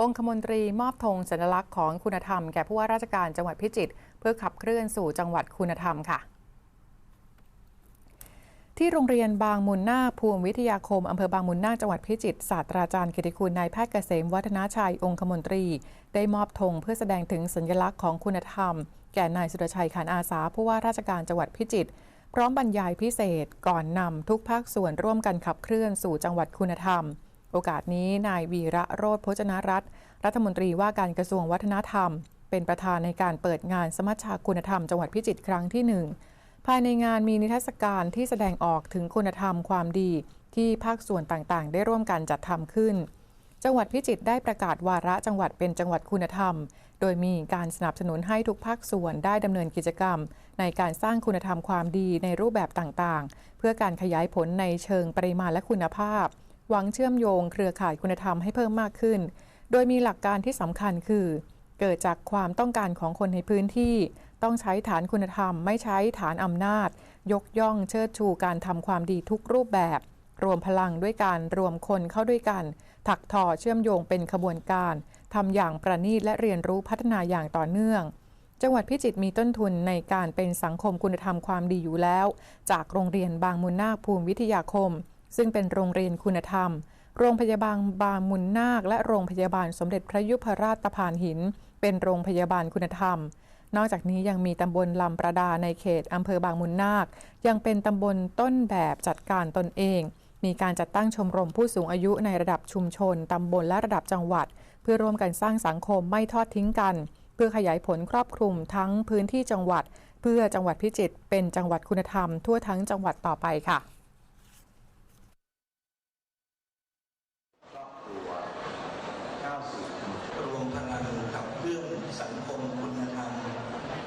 องคมนตรีมอบธงสัญลักษณ์ของคุณธรรมแก่ผู้ว่าราชการจังหวัดพิจิตรเพื่อขับเคลื่อนสู่จังหวัดคุณธรรมค่ะ ที่โรงเรียนบางมุนนาภูมิวิทยาคมอำเภอบางมุนนาจังหวัดพิจิตรศาสตราจารย์กิติคุณนายแพทย์เกษมวัฒนาชัยองคมนตรี ได้มอบธงเพื่อแสดงถึงสัญลักษณ์ของคุณธรรม แก่นายสุรชัยขันอาสาผู้ว่าราชการจังหวัดพิจิตรพร้อมบรรยายพิเศษ ก่อนนำทุกภาคส่วนร่วมกันขับเคลื่อนสู่จังหวัดคุณธรรม โอกาสนี้นายวีระโรธพจนรัตน์รัฐมนตรีว่าการกระทรวงวัฒนธรรม เป็นประธานในการเปิดงานสมัชชาคุณธรรมจังหวัดพิจิตรครั้งที่หนึ่งภายในงานมีนิทรรศการที่แสดงออกถึงคุณธรรมความดี ที่ภาคส่วนต่างๆ ได้ร่วมกันจัดทำขึ้น จังหวัดพิจิตรได้ประกาศวาระจังหวัดเป็นจังหวัดคุณธรรม โดยมีการสนับสนุนให้ทุกภาคส่วนได้ดำเนินกิจกรรม ในการสร้างคุณธรรมความดีในรูปแบบต่างๆ เพื่อการขยายผลในเชิงปริมาณและคุณภาพ หวังเชื่อมโยงเครือข่ายคุณธรรมให้เพิ่มมากขึ้น โดยมีหลักการที่สำคัญคือ เกิดจากความต้องการของคนในพื้นที่ ต้องใช้ฐานคุณธรรม ไม่ใช้ฐานอำนาจ ยกย่องเชิดชูการทำความดีทุกรูปแบบ รวมพลังด้วยการรวมคนเข้าด้วยกัน ถักทอเชื่อมโยงเป็นขบวนการทำอย่างประณีตและเรียนรู้พัฒนาอย่างต่อเนื่องจังหวัดพิจิตรมีต้นทุนในการเป็นสังคมคุณธรรมความดีอยู่แล้ว จากโรงเรียนบางมุนนาคภูมิวิทยาคม ซึ่งเป็นโรงเรียนคุณธรรม โรงพยาบาลบางมุนนาค และโรงพยาบาลสมเด็จพระยุพราชตะพานหิน เป็นโรงพยาบาลคุณธรรม นอกจากนี้ยังมีตำบลลำประดาในเขตอำเภอบางมุนนาค ยังเป็นตำบลต้นแบบจัดการตนเอง มีการจัดตั้งชมรมผู้สูงอายุในระดับชุมชนตำบลและระดับจังหวัด เพื่อร่วมกันสร้างสังคมไม่ทอดทิ้งกัน เพื่อขยายผลครอบคลุมทั้งพื้นที่จังหวัด เพื่อจังหวัดพิจิตรเป็นจังหวัดคุณธรรมทั่วทั้งจังหวัดต่อไปค่ะ perlombangan